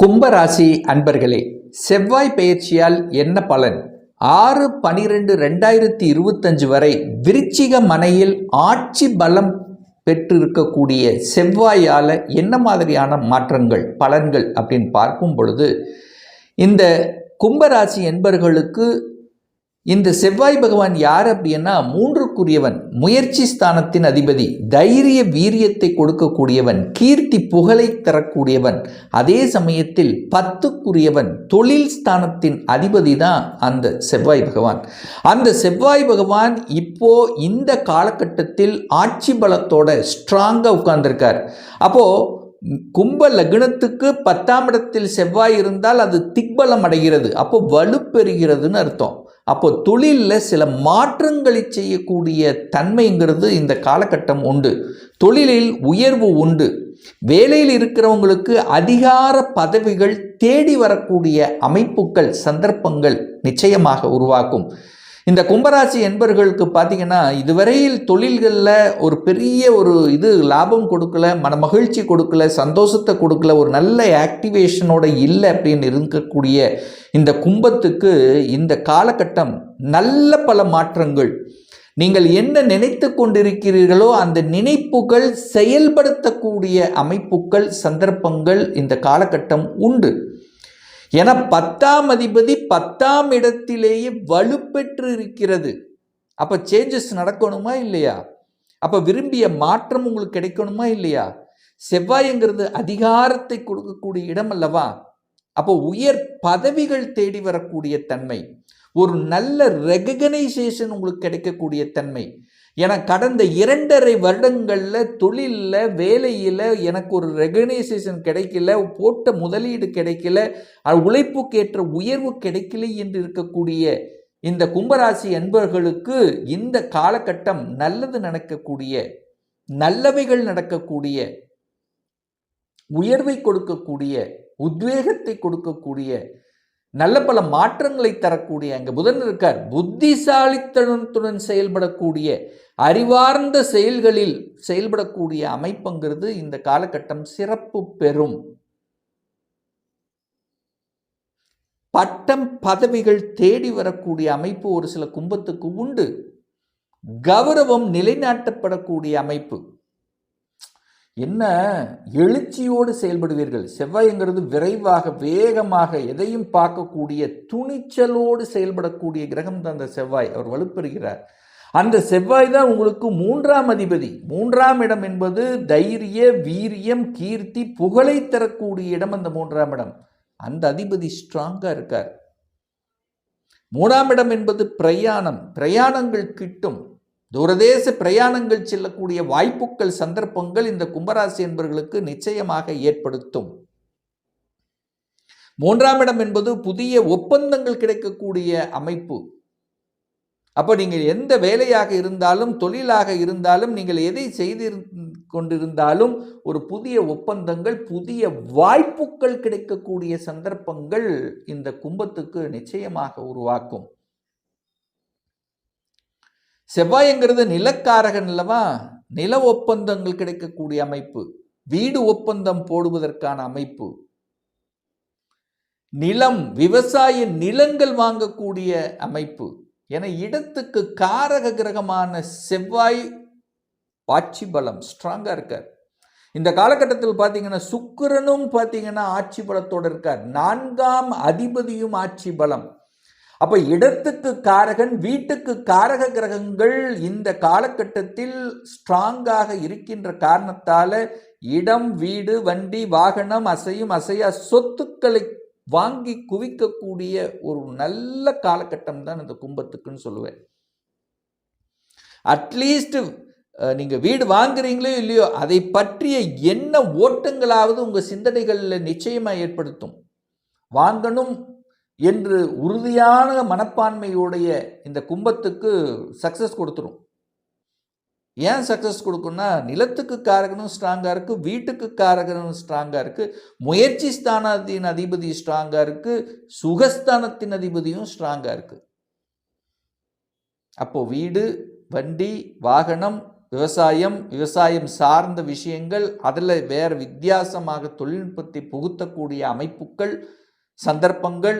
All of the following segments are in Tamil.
கும்பராசி அன்பர்களே செவ்வாய் பெயர்ச்சியால் என்ன பலன்? ஆறு பனிரெண்டு ரெண்டாயிரத்தி இருபத்தஞ்சு வரை விருச்சிக மனையில் ஆட்சி பலம் பெற்றிருக்கக்கூடிய செவ்வாயால் என்ன மாதிரியான மாற்றங்கள் பலன்கள் அப்படின்னு பார்க்கும் பொழுது இந்த கும்பராசி என்பர்களுக்கு இந்த செவ்வாய் பகவான் யார் அப்படின்னா மூன்றுக்குரியவன் முயற்சி ஸ்தானத்தின் அதிபதி தைரிய வீரியத்தை கொடுக்கக்கூடியவன் கீர்த்தி புகழை தரக்கூடியவன் அதே சமயத்தில் பத்துக்குரியவன் தொழில் ஸ்தானத்தின் அதிபதி தான் அந்த செவ்வாய் பகவான். அந்த செவ்வாய் பகவான் இப்போ இந்த காலகட்டத்தில் ஆட்சி பலத்தோட ஸ்ட்ராங்காக உட்கார்ந்துருக்கார். அப்போது கும்ப லக்னத்துக்கு பத்தாம் இடத்தில் செவ்வாய் இருந்தால் அது திக்பலம் அடைகிறது. அப்போ வலுப்பெறுகிறதுன்னு அர்த்தம். அப்போ தொழிலில் சில மாற்றங்களை செய்யக்கூடிய தன்மைங்கிறது இந்த காலகட்டம் உண்டு. தொழிலில் உயர்வு உண்டு. வேலையில் இருக்கிறவங்களுக்கு அதிகார பதவிகள் தேடி வரக்கூடிய அமைப்புகள் சந்தர்ப்பங்கள் நிச்சயமாக உருவாக்கும் இந்த கும்பராசி என்பர்களுக்கு பார்த்தீங்கன்னா இதுவரையில் தொழில்களில் ஒரு பெரிய ஒரு இது லாபம் கொடுக்கல மன மகிழ்ச்சி கொடுக்கல சந்தோஷத்தை கொடுக்கல ஒரு நல்ல ஆக்டிவேஷனோட இல்லை அப்படின்னு இருக்கக்கூடிய இந்த கும்பத்துக்கு இந்த காலகட்டம் நல்ல பல மாற்றங்கள். நீங்கள் என்ன நினைத்து கொண்டிருக்கிறீர்களோ அந்த நினைப்புகள் செயல்படுத்தக்கூடிய அமைப்புகள் சந்தர்ப்பங்கள் இந்த காலகட்டம் உண்டு. என பத்தாம் அதிபதி பத்தாம் இடத்திலேயே வலுப்பெற்று இருக்கிறது அப்போ சேஞ்சஸ் நடக்கணுமா இல்லையா? அப்போ விரும்பிய மாற்றம் உங்களுக்கு கிடைக்கணுமா இல்லையா? செவ்வாய்ங்கிறது அதிகாரத்தை கொடுக்கக்கூடிய இடம் அல்லவா? அப்போ உயர் பதவிகள் தேடி வரக்கூடிய தன்மை. ஒரு நல்ல ரெகனைசேஷன் உங்களுக்கு கிடைக்கக்கூடிய தன்மை. என கடந்த இரண்டரை வருடங்களில் தொழிலில் வேலையில் எனக்கு ஒரு ரெகனைசேஷன் கிடைக்கல போட்ட முதலீடு கிடைக்கல உழைப்புக்கேற்ற உயர்வு கிடைக்கல என்று இருக்கக்கூடிய இந்த கும்பராசி அன்பர்களுக்கு இந்த காலகட்டம் நல்லது நடக்கக்கூடிய நல்லவைகள் நடக்கக்கூடிய உயர்வை கொடுக்கக்கூடிய உத்வேகத்தை கொடுக்கக்கூடிய நல்ல பல மாற்றங்களை தரக்கூடிய அங்கே புதன் இருக்கார். புத்திசாலித்தனத்துடன் செயல்படக்கூடிய அறிவார்ந்த செயல்களில் செயல்படக்கூடிய அமைப்புங்கிறது இந்த காலகட்டம் சிறப்பு பெறும். பட்டம் பதவிகள் தேடி வரக்கூடிய அமைப்பு ஒரு சில கும்பத்துக்கு உண்டு. கௌரவம் நிலைநாட்டப்படக்கூடிய அமைப்பு. என்ன எழுச்சியோடு செயல்படுவீர்கள்? செவ்வாய்ங்கிறது விரைவாக வேகமாக எதையும் பார்க்கக்கூடிய துணிச்சலோடு செயல்படக்கூடிய கிரகம் தான் அந்த செவ்வாய். அவர் வலுப்பெறுகிறார். அந்த செவ்வாய் தான் உங்களுக்கு மூன்றாம் அதிபதி. மூன்றாம் இடம் என்பது தைரிய வீரியம் கீர்த்தி புகழை தரக்கூடிய இடம் அந்த மூன்றாம் இடம். அந்த அதிபதி ஸ்ட்ராங்காக இருக்கார். மூணாம் இடம் என்பது பிரயாணம். பிரயாணங்கள் கிட்டும். தூரதேச பிரயாணங்கள் செல்லக்கூடிய வாய்ப்புகள் சந்தர்ப்பங்கள் இந்த கும்பராசி என்பவர்களுக்கு நிச்சயமாக ஏற்படுத்தும். மூன்றாம் இடம் என்பது புதிய ஒப்பந்தங்கள் கிடைக்கக்கூடிய அமைப்பு. அப்போ நீங்கள் எந்த வேலையாக இருந்தாலும் தொழிலாக இருந்தாலும் நீங்கள் எதை செய்து கொண்டிருந்தாலும் ஒரு புதிய ஒப்பந்தங்கள் புதிய வாய்ப்புகள் கிடைக்கக்கூடிய சந்தர்ப்பங்கள் இந்த கும்பத்துக்கு நிச்சயமாக உருவாக்கும். செவ்வாய்ங்கிறது நிலக்காரகன் அல்லவா? நில ஒப்பந்தங்கள் கிடைக்கக்கூடிய அமைப்பு. வீடு ஒப்பந்தம் போடுவதற்கான அமைப்பு. நிலம் விவசாய நிலங்கள் வாங்கக்கூடிய அமைப்பு. என இடத்துக்கு காரக கிரகமான செவ்வாய் ஆட்சி பலம் ஸ்ட்ராங்காக இருக்கார். இந்த காலகட்டத்தில் பார்த்தீங்கன்னா சுக்கிரனும் பார்த்தீங்கன்னா ஆட்சி பலத்தோடு இருக்கார். நான்காம் அதிபதியும் ஆட்சி பலம். அப்போ இடத்துக்கு காரகன் வீட்டுக்கு காரக கிரகங்கள் இந்த காலகட்டத்தில் ஸ்ட்ராங்காக இருக்கின்ற காரணத்தால் இடம் வீடு வண்டி வாகனம் அசையும் அசையா சொத்துக்களை வாங்கி குவிக்கக்கூடிய ஒரு நல்ல காலகட்டம் தான் இந்த கும்பத்துக்குன்னு சொல்லுவேன். அட்லீஸ்ட் நீங்கள் வீடு வாங்குறீங்களோ இல்லையோ அதை பற்றிய என்ன ஓட்டங்களாவது உங்கள் சிந்தனைகளில் நிச்சயமாக ஏற்படுத்தும். வாங்கணும் என்று உறுதியான மனப்பான்மையுடைய இந்த கும்பத்துக்கு சக்ஸஸ் கொடுத்துரும். ஏன் சக்ஸஸ் கொடுக்குன்னா நிலத்துக்கு காரகனும் ஸ்ட்ராங்காக இருக்குது வீட்டுக்கு காரகனும் ஸ்ட்ராங்காக இருக்குது முயற்சி ஸ்தானத்தின் அதிபதி ஸ்ட்ராங்காக இருக்குது சுகஸ்தானத்தின் அதிபதியும் ஸ்ட்ராங்காக இருக்குது அப்போது வீடு வண்டி வாகனம் விவசாயம் விவசாயம் சார்ந்த விஷயங்கள் அதில் வேறு வித்தியாசமாக தொழில்நுட்பத்தை புகுத்தக்கூடிய அமைப்புகள் சந்தர்ப்பங்கள்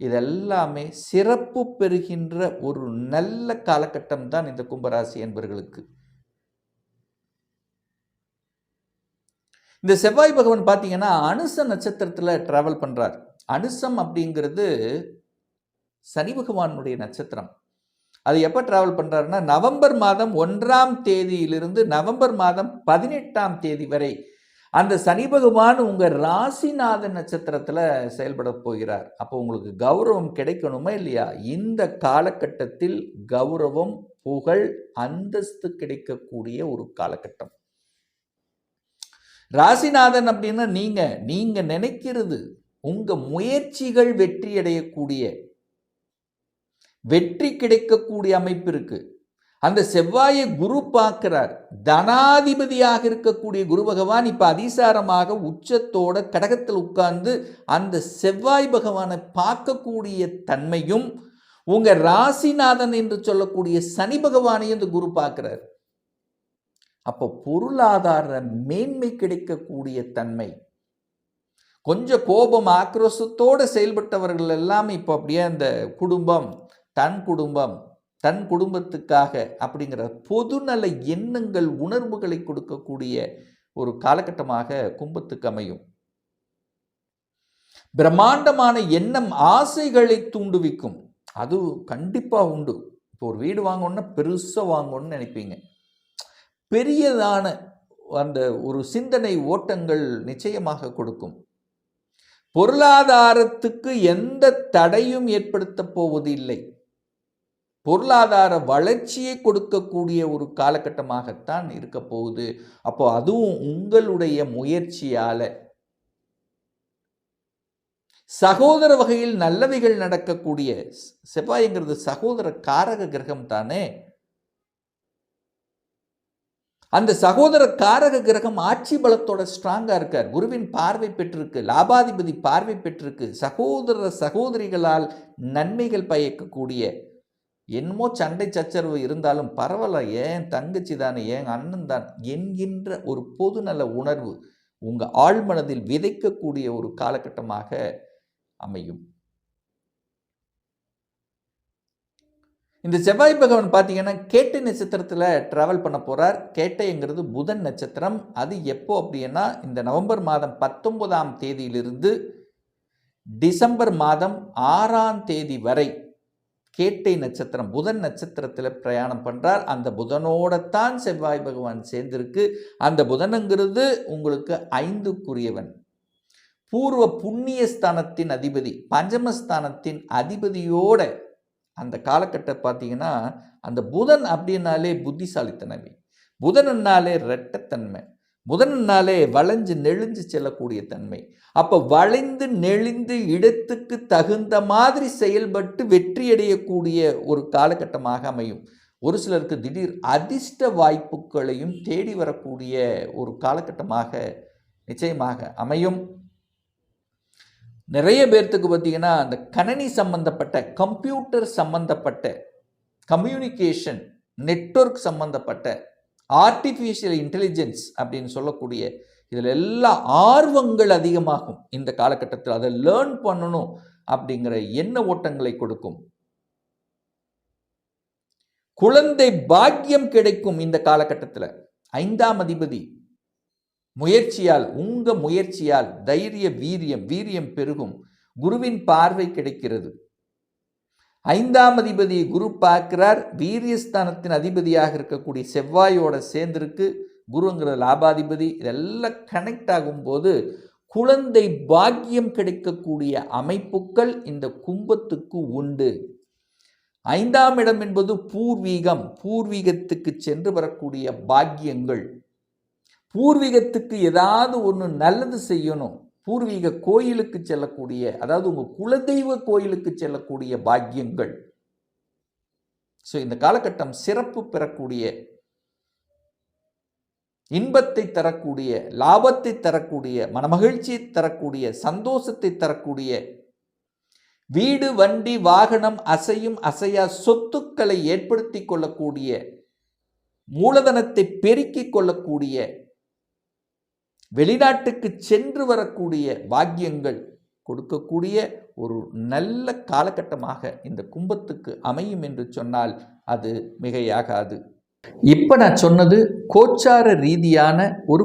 இதெல்லாமே சிறப்பு பெறுகின்ற ஒரு நல்ல காலகட்டம் தான் இந்த கும்பராசி என்பவர்களுக்கு இந்த செவ்வாய் பகவான் பார்த்தீங்கன்னா அனுச நட்சத்திரத்தில் டிராவல் பண்ணுறார் அனுசம் அப்படிங்கிறது சனி பகவானுடைய நட்சத்திரம். அது எப்போ டிராவல் பண்ணுறாருன்னா நவம்பர் மாதம் ஒன்றாம் தேதியிலிருந்து நவம்பர் மாதம் பதினெட்டாம் தேதி வரை அந்த சனி பகவான் உங்கள் ராசிநாதன் நட்சத்திரத்தில் செயல்பட போகிறார். அப்போ உங்களுக்கு கௌரவம் கிடைக்கணுமா இல்லையா? இந்த காலகட்டத்தில் கௌரவம் புகழ் அந்தஸ்து கிடைக்கக்கூடிய ஒரு காலகட்டம். ராசிநாதன் அப்படின்னா நீங்கள் நீங்கள் நினைக்கிறது உங்கள் முயற்சிகள் வெற்றி அடையக்கூடிய வெற்றி கிடைக்கக்கூடிய அமைப்பு இருக்குது அந்த செவ்வாயை குரு பார்க்கிறார். தனாதிபதியாக இருக்கக்கூடிய குரு பகவான் இப்போ அதிசாரமாக உச்சத்தோட கடகத்தில் உட்கார்ந்து அந்த செவ்வாய் பகவானை பார்க்கக்கூடிய தன்மையும் உங்கள் ராசிநாதன் என்று சொல்லக்கூடிய சனி பகவானையும் இந்த குரு பார்க்கிறார். அப்போ பொருளாதார மேன்மை கிடைக்கக்கூடிய தன்மை. கொஞ்சம் கோபம் ஆக்ரோஷத்தோடு செயல்பட்டவர்கள் எல்லாம் இப்போ அப்படியே அந்த குடும்பம் தன் குடும்பம் தன் குடும்பத்துக்காக அப்படிங்கிற பொதுநல எண்ணங்கள் உணர்வுகளை கொடுக்கக்கூடிய ஒரு காலகட்டமாக கும்பத்துக்கு அமையும். பிரம்மாண்டமான எண்ணம் ஆசைகளை தூண்டுவிக்கும். அது கண்டிப்பாக உண்டு. இப்போ ஒரு வீடு வாங்கணும்னா பெருசாக வாங்கணும்னு நினைப்பீங்க. பெரியதான அந்த ஒரு சிந்தனை ஓட்டங்கள் நிச்சயமாக கொடுக்கும். பொருளாதாரத்துக்கு எந்த தடையும் ஏற்படுத்த போவது இல்லை பொருளாதார வளர்ச்சியை கொடுக்கக்கூடிய ஒரு காலகட்டமாகத்தான் இருக்க போகுது. அப்போ அதுவும் உங்களுடைய முயற்சியால. சகோதர வகையில் நல்லவைகள் நடக்கக்கூடிய செவ்வாய்ங்கிறது சகோதர காரக கிரகம் தானே? அந்த சகோதர காரக கிரகம் ஆட்சி பலத்தோட ஸ்ட்ராங்காக இருக்கார். குருவின் பார்வை பெற்றிருக்கு லாபாதிபதி பார்வை பெற்றிருக்கு. சகோதர சகோதரிகளால் நன்மைகள் பயக்கக்கூடிய என்னமோ சண்டை சச்சரவு இருந்தாலும் பரவாயில்ல ஏன் தங்கச்சி தானே ஏன் அண்ணன் தான் என்கின்ற ஒரு பொதுநல உணர்வு உங்கள் ஆழ்மனதில் விதைக்கக்கூடிய ஒரு காலகட்டமாக அமையும். இந்த செவ்வாய் பகவான் பார்த்தீங்கன்னா கேட்டை நட்சத்திரத்தில் ட்ராவல் பண்ண போகிறார் கேட்டைங்கிறது புதன் நட்சத்திரம். அது எப்போ அப்படின்னா இந்த நவம்பர் மாதம் பத்தொன்பதாம் தேதியிலிருந்து டிசம்பர் மாதம் ஆறாம் தேதி வரை கேட்டை நட்சத்திரம் புதன் நட்சத்திரத்தில் பிரயாணம் பண்ணுறார் அந்த புதனோடத்தான் செவ்வாய் பகவான் சேர்ந்திருக்கு. அந்த புதனுங்கிறது உங்களுக்கு ஐந்துக்குரியவன். பூர்வ புண்ணிய ஸ்தானத்தின் அதிபதி பஞ்சமஸ்தானத்தின் அதிபதியோட அந்த காலகட்ட பார்த்தீங்கன்னா அந்த புதன் அப்படின்னாலே புத்திசாலித்தனமே. புதனன்னாலே ரெட்டத்தன்மை. முதன் நாளே வளைஞ்சு நெளிஞ்சு செல்லக்கூடிய தன்மை. அப்போ வளைந்து நெளிந்து இடத்துக்கு தகுந்த மாதிரி செயல்பட்டு வெற்றியடையக்கூடிய ஒரு காலகட்டமாக அமையும். ஒரு சிலருக்கு திடீர் அதிர்ஷ்ட வாய்ப்புகளையும் தேடி வரக்கூடிய ஒரு காலகட்டமாக நிச்சயமாக அமையும். நிறைய பேர்த்துக்கு பார்த்தீங்கன்னா அந்த கணனி சம்பந்தப்பட்ட கம்ப்யூட்டர் சம்பந்தப்பட்ட கம்யூனிகேஷன் நெட்ஒர்க் சம்பந்தப்பட்ட ஆர்டிஃபிஷியல் இன்டெலிஜென்ஸ் அப்படின்னு சொல்லக்கூடிய இதில் எல்லா ஆர்வங்கள் அதிகமாகும் இந்த காலகட்டத்தில். அதை லேர்ன் பண்ணணும் அப்படிங்கிற எண்ண ஓட்டங்களை கொடுக்கும். குழந்தை பாக்கியம் கிடைக்கும் இந்த காலகட்டத்தில். ஐந்தாம் அதிபதி. முயற்சியால் உங்க முயற்சியால் தைரிய வீரியம் வீரியம் பெருகும். குருவின் பார்வை கிடைக்கிறது. ஐந்தாம் அதிபதி குரு பார்க்கிறார். வீரியஸ்தானத்தின் அதிபதியாக இருக்கக்கூடிய செவ்வாயோட சேர்ந்திருக்கு. குருங்கிற லாபாதிபதி இதெல்லாம் கனெக்ட் ஆகும்போது குழந்தை பாக்கியம் கிடைக்கக்கூடிய அமைப்புகள் இந்த கும்பத்துக்கு உண்டு. ஐந்தாம் இடம் என்பது பூர்வீகம். பூர்வீகத்துக்கு சென்று வரக்கூடிய பாக்கியங்கள். பூர்வீகத்துக்கு ஏதாவது ஒன்று நல்லது செய்யணும். பூர்வீக கோயிலுக்கு செல்லக்கூடிய அதாவது உங்கள் குலதெய்வ கோயிலுக்கு செல்லக்கூடிய பாக்கியங்கள். ஸோ இந்த காலகட்டம் சிறப்பு பெறக்கூடிய இன்பத்தை தரக்கூடிய லாபத்தை தரக்கூடிய மனமகிழ்ச்சியை தரக்கூடிய சந்தோஷத்தை தரக்கூடிய வீடு வண்டி வாகனம் அசையும் அசையா சொத்துக்களை ஏற்படுத்தி கொள்ளக்கூடிய மூலதனத்தை பெருக்கிக் கொள்ளக்கூடிய வெளிநாட்டுக்கு சென்று வரக்கூடிய பாக்கியங்கள் கொடுக்கக்கூடிய ஒரு நல்ல காலகட்டமாக இந்த கும்பத்துக்கு அமையும் என்று சொன்னால் அது மிகையாகாது. இப்போ நான் சொன்னது கோச்சார ரீதியான ஒரு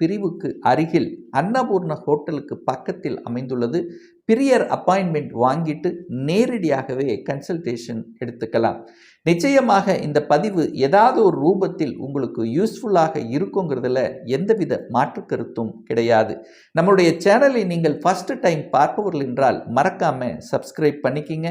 பிரிவுக்கு அருகில் அன்னபூர்ண ஹோட்டலுக்கு பக்கத்தில் அமைந்துள்ளது. பிரியர் அப்பாயின்மெண்ட் வாங்கிட்டு நேரடியாகவே கன்சல்டேஷன் எடுத்துக்கலாம். நிச்சயமாக இந்த பதிவு ஏதாவது ஒரு ரூபத்தில் உங்களுக்கு யூஸ்ஃபுல்லாக இருக்குங்கிறதுல எந்தவித மாற்று கருத்தும் கிடையாது. நம்மளுடைய சேனலை நீங்கள் ஃபஸ்ட்டு டைம் பார்ப்பவர்கள் என்றால் மறக்காமல் சப்ஸ்கிரைப் பண்ணிக்கிங்க.